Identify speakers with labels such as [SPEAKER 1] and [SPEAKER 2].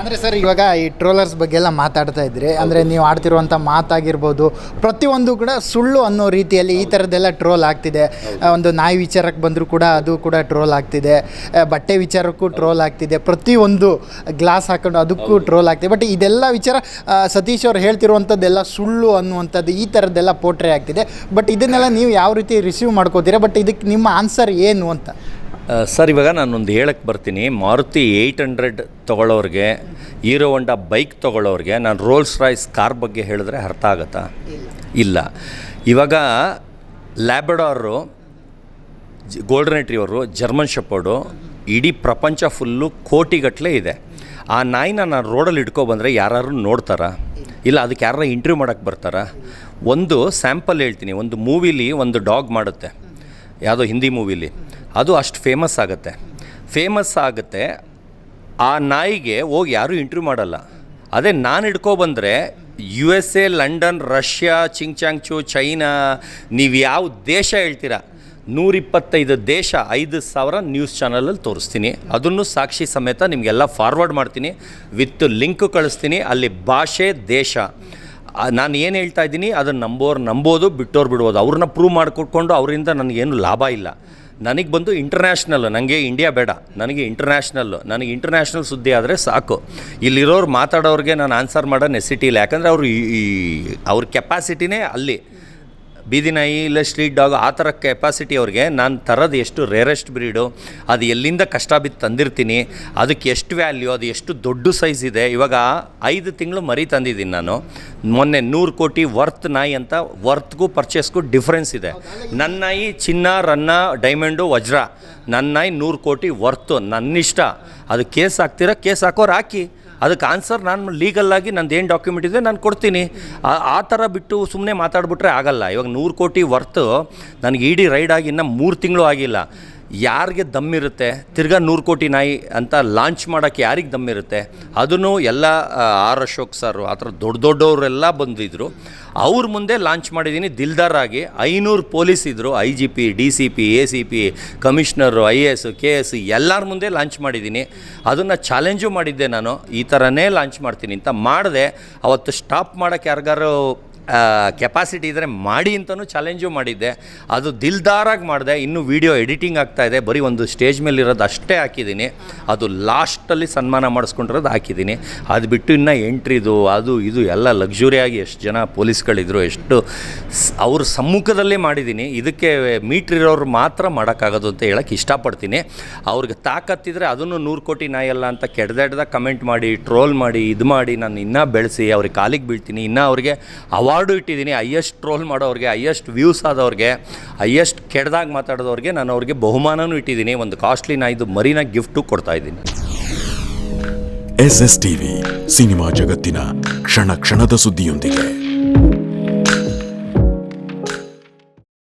[SPEAKER 1] ಅಂದರೆ ಸರ್ ಇವಾಗ ಈ ಟ್ರೋಲರ್ಸ್ ಬಗ್ಗೆ ಎಲ್ಲ ಮಾತಾಡ್ತಾ ಇದ್ರಿ ಅಂದರೆ ನೀವು ಆಡ್ತಿರುವಂಥ ಮಾತಾಗಿರ್ಬೋದು. ಪ್ರತಿಯೊಂದು ಕೂಡ ಸುಳ್ಳು ಅನ್ನೋ ರೀತಿಯಲ್ಲಿ ಈ ಥರದ್ದೆಲ್ಲ ಟ್ರೋಲ್ ಆಗ್ತಿದೆ. ಒಂದು ನಾಯಿ ವಿಚಾರಕ್ಕೆ ಬಂದರೂ ಕೂಡ ಅದು ಕೂಡ ಟ್ರೋಲ್ ಆಗ್ತಿದೆ. ಬಟ್ಟೆ ವಿಚಾರಕ್ಕೂ ಟ್ರೋಲ್ ಆಗ್ತಿದೆ. ಪ್ರತಿಯೊಂದು ಗ್ಲಾಸ್ ಹಾಕೊಂಡು ಅದಕ್ಕೂ ಟ್ರೋಲ್ ಆಗ್ತಿದೆ. ಬಟ್ ಇದೆಲ್ಲ ವಿಚಾರ ಸತೀಶ್ ಅವ್ರು ಹೇಳ್ತಿರುವಂಥದ್ದೆಲ್ಲ ಸುಳ್ಳು ಅನ್ನುವಂಥದ್ದು ಈ ಥರದ್ದೆಲ್ಲ ಪೋಟ್ರೆ ಆಗ್ತಿದೆ. ಬಟ್ ಇದನ್ನೆಲ್ಲ ನೀವು ಯಾವ ರೀತಿ ರಿಸೀವ್ ಮಾಡ್ಕೋತೀರಾ? ಬಟ್ ಇದಕ್ಕೆ ನಿಮ್ಮ ಆನ್ಸರ್ ಏನು ಅಂತ?
[SPEAKER 2] ಸರ್, ಇವಾಗ ನಾನೊಂದು ಹೇಳಕ್ಕೆ ಬರ್ತೀನಿ. ಮಾರುತಿ ಏಯ್ಟ್ ಹಂಡ್ರೆಡ್ ತೊಗೊಳ್ಳೋರಿಗೆ, ಹೀರೋ ಹೊಂಡಾ ಬೈಕ್ ತೊಗೊಳ್ಳೋರಿಗೆ ನಾನು ರೋಲ್ಸ್ ರಾಯ್ಸ್ ಕಾರ್ ಬಗ್ಗೆ ಹೇಳಿದ್ರೆ ಅರ್ಥ ಆಗುತ್ತಾ? ಇಲ್ಲ. ಇವಾಗ Labrador golden retriever German shepherd ಇಡೀ ಪ್ರಪಂಚ ಫುಲ್ಲು ಕೋಟಿಗಟ್ಟಲೆ ಇದೆ. ಆ ನಾಯಿನ ನಾನು ರೋಡಲ್ಲಿ ಇಟ್ಕೊಬಂದರೆ ಯಾರು ನೋಡ್ತಾರಾ? ಇಲ್ಲ, ಅದಕ್ಕೆ ಯಾರು ಇಂಟ್ರ್ಯೂ ಮಾಡೋಕ್ಕೆ ಬರ್ತಾರಾ? ಒಂದು ಸ್ಯಾಂಪಲ್ ಹೇಳ್ತೀನಿ. ಒಂದು ಮೂವಿಲಿ ಒಂದು ಡಾಗ್ ಮಾಡುತ್ತೆ. ಯಾವುದೋ ಹಿಂದಿ ಮೂವಿಲಿ ಅದು ಅಷ್ಟು ಫೇಮಸ್ ಆಗುತ್ತೆ. ಫೇಮಸ್ ಆಗುತ್ತೆ, ಆ ನಾಯಿಗೆ ಹೋಗಿ ಯಾರೂ ಇಂಟ್ರ್ಯೂ ಮಾಡಲ್ಲ. ಅದೇ ನಾನು ಹಿಡ್ಕೊಬಂದರೆ U S A London Russia ಚಿಂಗ್ಚಾಂಗ್ಚು China ನೀವು ಯಾವ ದೇಶ ಹೇಳ್ತೀರಾ? ನೂರಿಪ್ಪತ್ತೈದು ದೇಶ, ಐದು ಸಾವಿರ ನ್ಯೂಸ್ ಚಾನಲಲ್ಲಿ ತೋರಿಸ್ತೀನಿ. ಅದನ್ನು ಸಾಕ್ಷಿ ಸಮೇತ ನಿಮಗೆಲ್ಲ ಫಾರ್ವರ್ಡ್ ಮಾಡ್ತೀನಿ. ವಿತ್ ಲಿಂಕ್ ಕಳಿಸ್ತೀನಿ. ಅಲ್ಲಿ ಭಾಷೆ, ದೇಶ. ನಾನು ಏನು ಹೇಳ್ತಾ ಇದ್ದೀನಿ ಅದನ್ನು ನಂಬೋರು ನಂಬೋದು, ಬಿಟ್ಟೋರು ಬಿಡ್ಬೋದು. ಅವ್ರನ್ನ ಪ್ರೂವ್ ಮಾಡಿಕೊಟ್ಕೊಂಡು ಅವರಿಂದ ನನಗೇನು ಲಾಭ ಇಲ್ಲ. ನನಗೆ ಬಂದು ಇಂಟರ್ನ್ಯಾಷನಲ್ ನನಗೆ ಇಂಡಿಯಾ ಬೇಡ, ನನಗೆ ಇಂಟರ್ನ್ಯಾಷನಲ್ಲು ನನಗೆ ಇಂಟರ್ನ್ಯಾಷನಲ್ ಸುದ್ದಿ ಆದರೆ ಸಾಕು. ಇಲ್ಲಿರೋರು ಮಾತಾಡೋರಿಗೆ ನಾನು ಆನ್ಸರ್ ಮಾಡೋ ನೆಸಿಟಿ ಇಲ್ಲ. ಯಾಕಂದರೆ ಅವರು ಈ ಅವ್ರ ಕೆಪಾಸಿಟಿನೇ ಅಲ್ಲಿ. ಬೀದಿ ನಾಯಿ ಇಲ್ಲ ಸ್ಟ್ರೀಟ್ ಡಾಗ್, ಆ ಥರ ಕೆಪಾಸಿಟಿ ಅವ್ರಿಗೆ ನಾನು ತರೋದು ಎಷ್ಟು ರೇರೆಸ್ಟ್ ಬ್ರೀಡು ಅದು ಎಲ್ಲಿಂದ ಕಷ್ಟ ಬಿದ್ದು ತಂದಿರ್ತೀನಿ, ಅದಕ್ಕೆ ಎಷ್ಟು ವ್ಯಾಲ್ಯೂ ಅದು ಎಷ್ಟು ದೊಡ್ಡ ಸೈಜ್ ಇದೆ. ಇವಾಗ ಐದು ತಿಂಗಳು ಮರಿ ತಂದಿದ್ದೀನಿ ನಾನು. ಮೊನ್ನೆ ನೂರು ಕೋಟಿ ವರ್ತ್ ನಾಯಿ ಅಂತ ವರ್ತ್ಗೂ ಪರ್ಚೇಸ್ಗೂ ಡಿಫ್ರೆನ್ಸ್ ಇದೆ. ನನ್ನ ನಾಯಿ ಚಿನ್ನ, ರನ್ನ ಡೈಮಂಡು ವಜ್ರ. ನನ್ನ ನಾಯಿ ನೂರು ಕೋಟಿ ವರ್ತು ನನ್ನಿಷ್ಟ. ಅದು ಕೇಸ್ ಹಾಕ್ತೀರಾ, ಕೇಸ್ ಹಾಕೋರು ಹಾಕಿ. ಅದಕ್ಕೆ ಆನ್ಸರ್ ನಾನು ಲೀಗಲ್ಲಾಗಿ ನಂದು ಏನು ಡಾಕ್ಯುಮೆಂಟ್ ಇದೆ ನಾನು ಕೊಡ್ತೀನಿ. ಆ- ಥರ ಬಿಟ್ಟು ಸುಮ್ಮನೆ ಮಾತಾಡ್ಬಿಟ್ರೆ ಆಗಲ್ಲ. ಇವಾಗ ನೂರು ಕೋಟಿ ವರ್ತು ನನಗೆ ಇಡೀ ರೈಡ್ ಆಗಿ ಇನ್ನೂ ಮೂರು ತಿಂಗಳು ಆಗಿಲ್ಲ. ಯಾರಿಗೆ ದಮ್ಮಿರುತ್ತೆ ತಿರ್ಗಾ ನೂರು ಕೋಟಿ ನಾಯಿ ಅಂತ ಲಾಂಚ್ ಮಾಡೋಕ್ಕೆ ಯಾರಿಗೆ ದಮ್ಮಿರುತ್ತೆ ಅದನ್ನು ಎಲ್ಲ ಆರ್ ಅಶೋಕ್ ಸರ್ ಆ ಥರ ದೊಡ್ಡ ದೊಡ್ಡವರೆಲ್ಲ ಬಂದಿದ್ದರು ಅವ್ರ ಮುಂದೆ ಲಾಂಚ್ ಮಾಡಿದ್ದೀನಿ ದಿಲ್ದಾರ್ ಆಗಿ, ಐನೂರು ಪೊಲೀಸ್ ಇದ್ದರು I G P D C P A C P commissioner, I A S, K S, ಎಲ್ಲರ ಮುಂದೆ ಲಾಂಚ್ ಮಾಡಿದ್ದೀನಿ. ಅದನ್ನು ಚಾಲೆಂಜು ಮಾಡಿದ್ದೆ ನಾನು, ಈ ಥರನೇ ಲಾಂಚ್ ಮಾಡ್ತೀನಿ ಅಂತ ಮಾಡಿದೆ. ಅವತ್ತು ಸ್ಟಾಪ್ ಮಾಡೋಕ್ಕೆ ಯಾರಿಗಾರು ಕೆಪಾಸಿಟಿ ಇದ್ದರೆ ಮಾಡಿ ಅಂತಲೂ ಚಾಲೆಂಜು ಮಾಡಿದ್ದೆ. ಅದು ದಿಲ್ದಾರಾಗಿ ಮಾಡಿದೆ. ಇನ್ನೂ ವೀಡಿಯೋ ಎಡಿಟಿಂಗ್ ಆಗ್ತಾ ಇದೆ. ಬರೀ ಒಂದು ಸ್ಟೇಜ್ ಮೇಲೆ ಇರೋದು ಅಷ್ಟೇ ಹಾಕಿದ್ದೀನಿ ಅದು ಲಾಸ್ಟಲ್ಲಿ ಸನ್ಮಾನ ಮಾಡಿಸ್ಕೊಂಡಿರೋದು ಹಾಕಿದ್ದೀನಿ ಅದು ಬಿಟ್ಟು ಇನ್ನೂ ಎಂಟ್ರಿದು, ಅದು ಇದು ಎಲ್ಲ ಲಕ್ಸುರಿಯಾಗಿ ಎಷ್ಟು ಜನ ಪೊಲೀಸ್ಗಳಿದ್ರು, ಎಷ್ಟು ಅವ್ರ ಸಮ್ಮುಖದಲ್ಲೇ ಮಾಡಿದ್ದೀನಿ ಇದಕ್ಕೆ ಮೀಟ್ರ್ ಇರೋರು ಮಾತ್ರ ಮಾಡೋಕ್ಕಾಗೋದು ಅಂತ ಹೇಳಕ್ಕೆ ಇಷ್ಟಪಡ್ತೀನಿ. ಅವ್ರಿಗೆ ತಾಕತ್ತಿದ್ರೆ ಅದನ್ನು ನೂರು ಕೋಟಿ ನಾಯಲ್ಲ ಅಂತ ಕೆಡ್ದೆಡ್ದ ಕಮೆಂಟ್ ಮಾಡಿ ಟ್ರೋಲ್ ಮಾಡಿ, ಇದು ಮಾಡಿ, ನಾನು ಇನ್ನೂ ಬೆಳೆಸಿ, ಅವ್ರಿಗೆ ಕಾಲಿಗೆ ಬೀಳ್ತೀನಿ, ಇನ್ನೂ ಅವ್ರಿಗೆ ಅವಾರ್ಡು ಇಟ್ಟಿದ್ದೀನಿ ಹೈಯೆಸ್ಟ್ ಟ್ರೋಲ್ ಮಾಡೋರಿಗೆ ಹೈಯೆಸ್ಟ್ ವ್ಯೂಸ್ ಆದವ್ರಿಗೆ ಹೈಯೆಸ್ಟ್ ಕೆಡ್ದಾಗ ಮಾತಾಡೋದವ್ರಿಗೆ ನಾನು ಅವ್ರಿಗೆ ಬಹುಮಾನನೂ ಇಟ್ಟಿದ್ದೀನಿ, ಒಂದು ಕಾಸ್ಟ್ಲಿ ಇದು ಮರಿನ ಗಿಫ್ಟು ಕೊಡ್ತಾ ಇದ್ದೀನಿ.
[SPEAKER 3] ಎಸ್ ಎಸ್ ಟಿವಿ ಸಿನಿಮಾ ಜಗತ್ತಿನ ಕ್ಷಣ ಕ್ಷಣದ ಸುದ್ದಿಯೊಂದಿಗೆ.